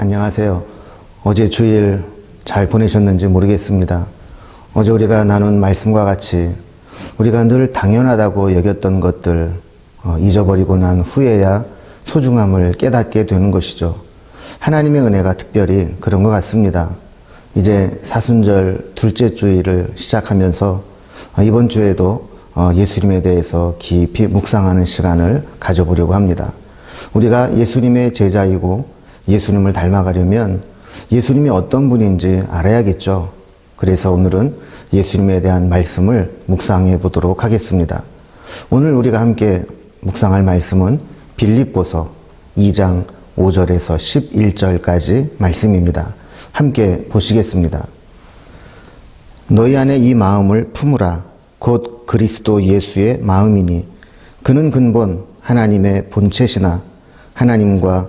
안녕하세요. 어제 주일 잘 보내셨는지 모르겠습니다. 어제 우리가 나눈 말씀과 같이 우리가 늘 당연하다고 여겼던 것들 어, 잊어버리고 난 후에야 소중함을 깨닫게 되는 것이죠. 하나님의 은혜가 특별히 그런 것 같습니다. 이제 사순절 둘째 주일을 시작하면서 어, 이번 주에도 어, 예수님에 대해서 깊이 묵상하는 시간을 가져보려고 합니다. 우리가 예수님의 제자이고 예수님을 닮아가려면 예수님이 어떤 분인지 알아야겠죠. 그래서 오늘은 예수님에 대한 말씀을 묵상해 보도록 하겠습니다. 오늘 우리가 함께 묵상할 말씀은 빌립보서 2장 5절에서 11절까지 말씀입니다. 함께 보시겠습니다. 너희 안에 이 마음을 품으라. 곧 그리스도 예수의 마음이니 그는 근본 하나님의 본체시나 하나님과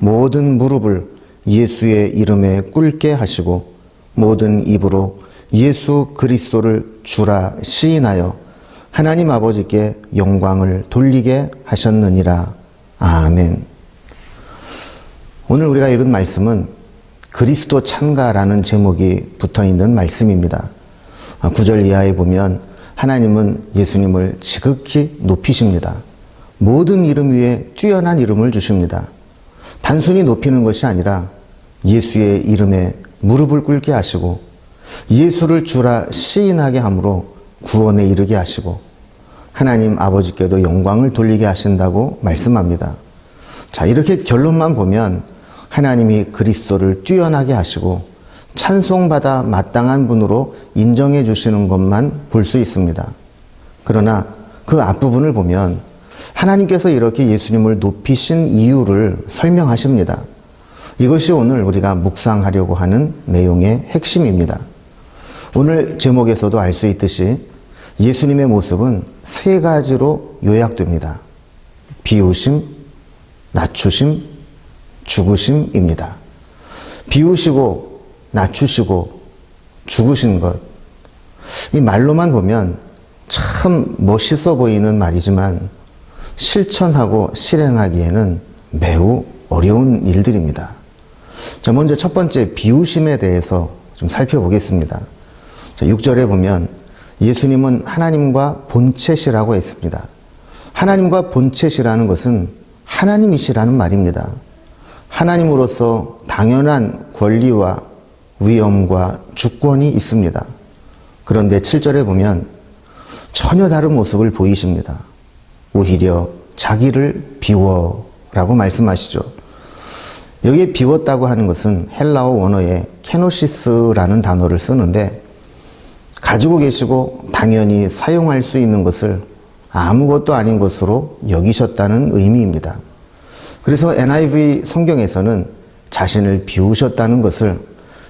모든 무릎을 예수의 이름에 꿇게 하시고 모든 입으로 예수 그리스도를 주라 시인하여 하나님 아버지께 영광을 돌리게 하셨느니라. 아멘. 오늘 우리가 읽은 말씀은 그리스도 참가라는 제목이 붙어 있는 말씀입니다. 아, 구절 이하에 보면 하나님은 예수님을 지극히 높이십니다. 모든 이름 위에 뛰어난 이름을 주십니다. 단순히 높이는 것이 아니라 예수의 이름에 무릎을 꿇게 하시고 예수를 주라 시인하게 함으로 구원에 이르게 하시고 하나님 아버지께도 영광을 돌리게 하신다고 말씀합니다. 자, 이렇게 결론만 보면 하나님이 그리스도를 뛰어나게 하시고 찬송받아 마땅한 분으로 인정해 주시는 것만 볼 수 있습니다. 그러나 그 앞부분을 보면 하나님께서 이렇게 예수님을 높이신 이유를 설명하십니다. 이것이 오늘 우리가 묵상하려고 하는 내용의 핵심입니다. 오늘 제목에서도 알 수 있듯이 예수님의 모습은 세 가지로 요약됩니다. 비우심, 낮추심, 죽으심입니다. 비우시고, 낮추시고, 죽으신 것. 이 말로만 보면 참 멋있어 보이는 말이지만 실천하고 실행하기에는 매우 어려운 일들입니다. 자, 먼저 첫 번째 비우심에 대해서 좀 살펴보겠습니다. 자, 6절에 보면 예수님은 하나님과 본체시라고 했습니다. 하나님과 본체시라는 것은 하나님이시라는 말입니다. 하나님으로서 당연한 권리와 위엄과 주권이 있습니다. 그런데 7절에 보면 전혀 다른 모습을 보이십니다. 오히려 자기를 비워라고 말씀하시죠. 여기에 비웠다고 하는 것은 헬라어 원어에 케노시스라는 단어를 쓰는데 가지고 계시고 당연히 사용할 수 있는 것을 아무것도 아닌 것으로 여기셨다는 의미입니다. 그래서 NIV 성경에서는 자신을 비우셨다는 것을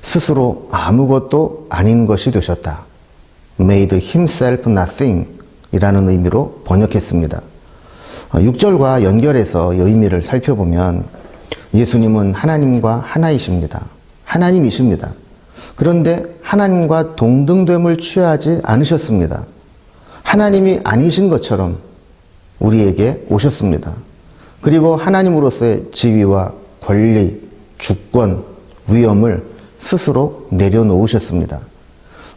스스로 아무것도 아닌 것이 되셨다. made himself nothing 이라는 의미로 번역했습니다. 6절과 연결해서 이 의미를 살펴보면 예수님은 하나님과 하나이십니다. 하나님이십니다. 그런데 하나님과 동등됨을 취하지 않으셨습니다. 하나님이 아니신 것처럼 우리에게 오셨습니다. 그리고 하나님으로서의 지위와 권리, 주권, 위엄을 스스로 내려놓으셨습니다.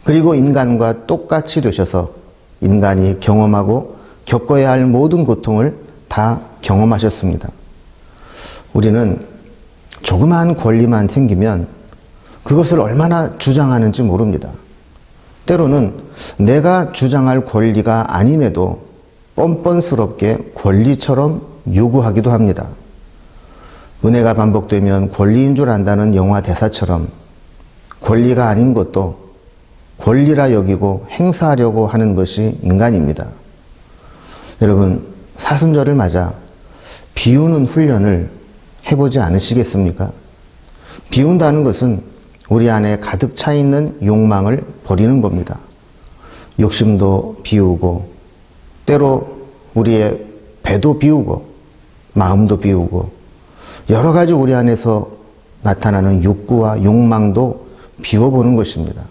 그리고 인간과 똑같이 되셔서 인간이 경험하고 겪어야 할 모든 고통을 다 경험하셨습니다. 우리는 조그마한 권리만 생기면 그것을 얼마나 주장하는지 모릅니다. 때로는 내가 주장할 권리가 아님에도 뻔뻔스럽게 권리처럼 요구하기도 합니다. 은혜가 반복되면 권리인 줄 안다는 영화 대사처럼 권리가 아닌 것도 권리라 여기고 행사하려고 하는 것이 인간입니다. 여러분, 사순절을 맞아 비우는 훈련을 해보지 않으시겠습니까? 비운다는 것은 우리 안에 가득 차 있는 욕망을 버리는 겁니다. 욕심도 비우고, 때로 우리의 배도 비우고, 마음도 비우고, 여러 가지 우리 안에서 나타나는 욕구와 욕망도 비워보는 것입니다.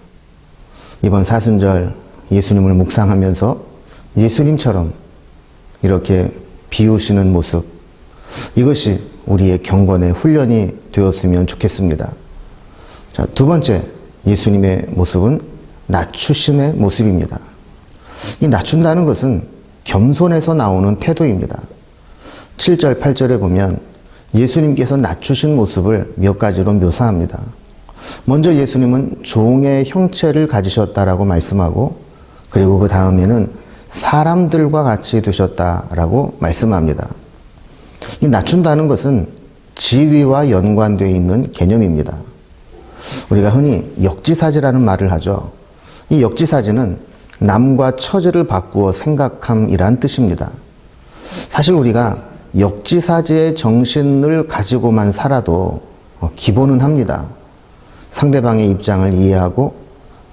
이번 사순절 예수님을 묵상하면서 예수님처럼 이렇게 비우시는 모습, 이것이 우리의 경건의 훈련이 되었으면 좋겠습니다. 자, 두 번째, 예수님의 모습은 낮추심의 모습입니다. 이 낮춘다는 것은 겸손에서 나오는 태도입니다. 7절, 8절에 보면 예수님께서 낮추신 모습을 몇 가지로 묘사합니다. 먼저 예수님은 종의 형체를 가지셨다라고 말씀하고 그리고 그 다음에는 사람들과 같이 되셨다라고 말씀합니다. 이 낮춘다는 것은 지위와 연관되어 있는 개념입니다. 우리가 흔히 역지사지라는 말을 하죠. 이 역지사지는 남과 처지를 바꾸어 생각함이란 뜻입니다. 사실 우리가 역지사지의 정신을 가지고만 살아도 기본은 합니다. 상대방의 입장을 이해하고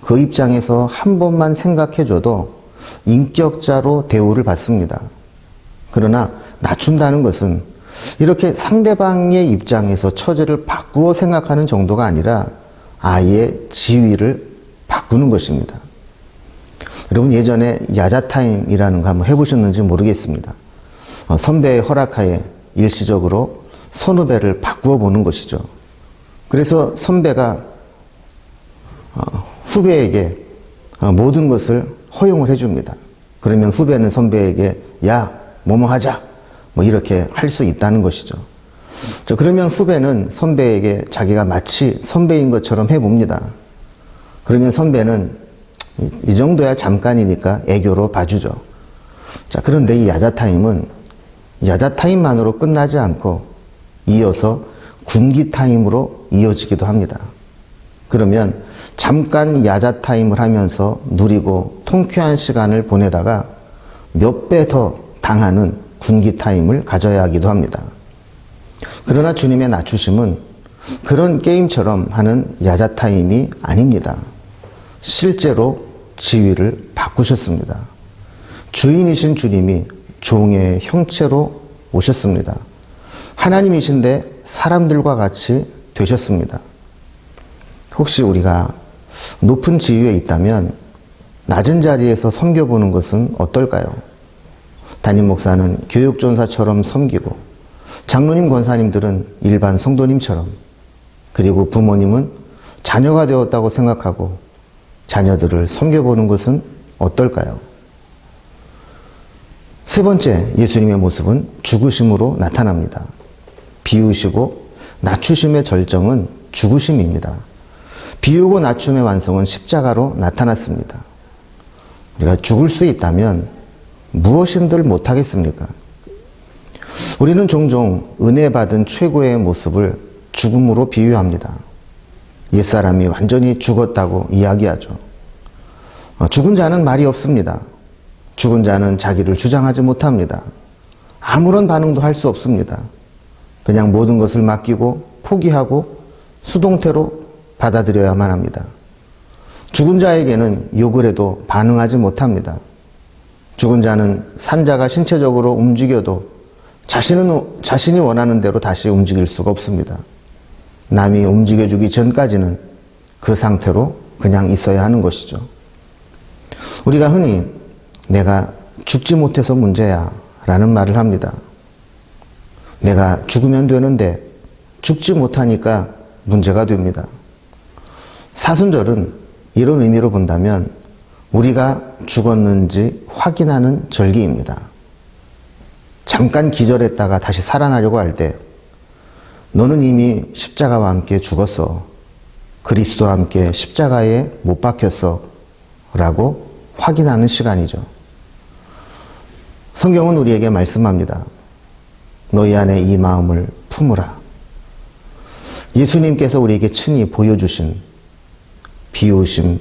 그 입장에서 한 번만 생각해줘도 인격자로 대우를 받습니다. 그러나 낮춘다는 것은 이렇게 상대방의 입장에서 처지를 바꾸어 생각하는 정도가 아니라 아예 지위를 바꾸는 것입니다. 여러분 예전에 야자타임이라는 거 한번 해보셨는지 모르겠습니다. 어, 선배의 허락하에 일시적으로 선후배를 바꾸어 보는 것이죠. 그래서 선배가 어, 후배에게 어, 모든 것을 허용을 해줍니다. 그러면 후배는 선배에게 야 뭐뭐 하자 뭐 이렇게 할 수 있다는 것이죠. 자, 그러면 후배는 선배에게 자기가 마치 선배인 것처럼 해봅니다. 그러면 선배는 이, 이 정도야 잠깐이니까 애교로 봐주죠. 자, 그런데 이 야자타임은 야자타임만으로 끝나지 않고 이어서 군기타임으로 이어지기도 합니다. 그러면 잠깐 야자 타임을 하면서 누리고 통쾌한 시간을 보내다가 몇 배 더 당하는 군기 타임을 가져야 하기도 합니다. 그러나 주님의 낮추심은 그런 게임처럼 하는 야자 타임이 아닙니다. 실제로 지위를 바꾸셨습니다. 주인이신 주님이 종의 형체로 오셨습니다. 하나님이신데 사람들과 같이 되셨습니다. 혹시 우리가 높은 지위에 있다면 낮은 자리에서 섬겨보는 것은 어떨까요? 담임 목사는 교육전사처럼 섬기고 장로님 권사님들은 일반 성도님처럼 그리고 부모님은 자녀가 되었다고 생각하고 자녀들을 섬겨보는 것은 어떨까요? 세 번째 예수님의 모습은 죽으심으로 나타납니다. 비우시고 낮추심의 절정은 죽으심입니다. 비우고 낮춤의 완성은 십자가로 나타났습니다. 우리가 죽을 수 있다면 무엇인들 못하겠습니까? 우리는 종종 은혜 받은 최고의 모습을 죽음으로 비유합니다. 옛사람이 완전히 죽었다고 이야기하죠. 어, 죽은 자는 말이 없습니다. 죽은 자는 자기를 주장하지 못합니다. 아무런 반응도 할 수 없습니다. 그냥 모든 것을 맡기고 포기하고 수동태로 받아들여야만 합니다. 죽은 자에게는 욕을 해도 반응하지 못합니다. 죽은 자는 산자가 신체적으로 움직여도 자신은, 자신이 원하는 대로 다시 움직일 수가 없습니다. 남이 움직여주기 전까지는 그 상태로 그냥 있어야 하는 것이죠. 우리가 흔히 내가 죽지 못해서 문제야 라는 말을 합니다. 내가 죽으면 되는데 죽지 못하니까 문제가 됩니다. 사순절은 이런 의미로 본다면 우리가 죽었는지 확인하는 절기입니다. 잠깐 기절했다가 다시 살아나려고 할 때 너는 이미 십자가와 함께 죽었어. 그리스도와 함께 십자가에 못 박혔어. 라고 확인하는 시간이죠. 성경은 우리에게 말씀합니다. 너희 안에 이 마음을 품으라. 예수님께서 우리에게 친히 보여주신 비우심,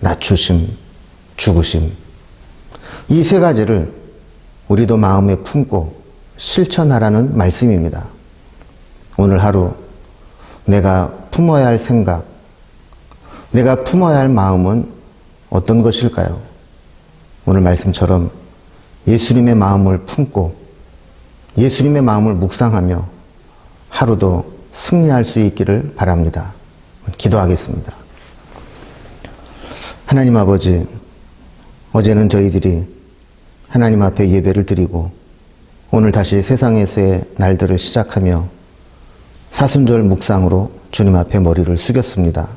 낮추심, 죽으심. 이 세 가지를 우리도 마음에 품고 실천하라는 말씀입니다. 오늘 하루 내가 품어야 할 생각, 내가 품어야 할 마음은 어떤 것일까요? 오늘 말씀처럼 예수님의 마음을 품고 예수님의 마음을 묵상하며 하루도 승리할 수 있기를 바랍니다. 기도하겠습니다. 하나님 아버지, 어제는 저희들이 하나님 앞에 예배를 드리고 오늘 다시 세상에서의 날들을 시작하며 사순절 묵상으로 주님 앞에 머리를 숙였습니다.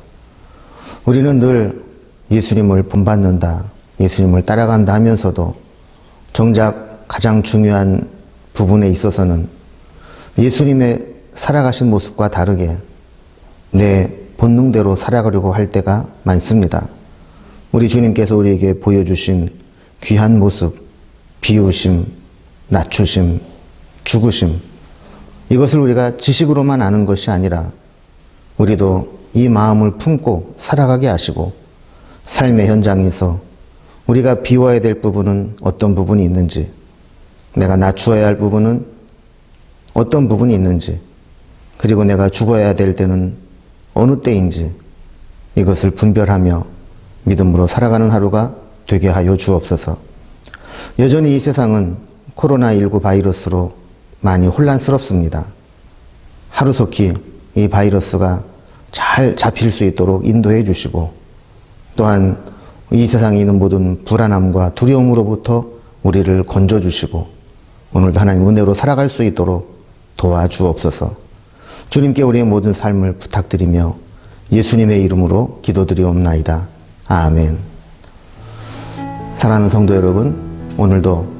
우리는 늘 예수님을 본받는다, 예수님을 따라간다 하면서도 정작 가장 중요한 부분에 있어서는 예수님의 살아가신 모습과 다르게 내 본능대로 살아가려고 할 때가 많습니다. 우리 주님께서 우리에게 보여주신 귀한 모습, 비우심, 낮추심, 죽으심, 이것을 우리가 지식으로만 아는 것이 아니라 우리도 이 마음을 품고 살아가게 하시고 삶의 현장에서 우리가 비워야 될 부분은 어떤 부분이 있는지, 내가 낮추어야 할 부분은 어떤 부분이 있는지, 그리고 내가 죽어야 될 때는 어느 때인지 이것을 분별하며 믿음으로 살아가는 하루가 되게 하여 주옵소서. 여전히 이 세상은 코로나19 바이러스로 많이 혼란스럽습니다. 하루속히 이 바이러스가 잘 잡힐 수 있도록 인도해 주시고 또한 이 세상에 있는 모든 불안함과 두려움으로부터 우리를 건져 주시고 오늘도 하나님 은혜로 살아갈 수 있도록 도와주옵소서. 주님께 우리의 모든 삶을 부탁드리며 예수님의 이름으로 기도드리옵나이다. 아멘. 사랑하는 성도 여러분, 오늘도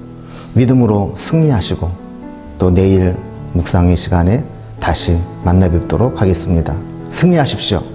믿음으로 승리하시고 또 내일 묵상의 시간에 다시 만나 뵙도록 하겠습니다. 승리하십시오.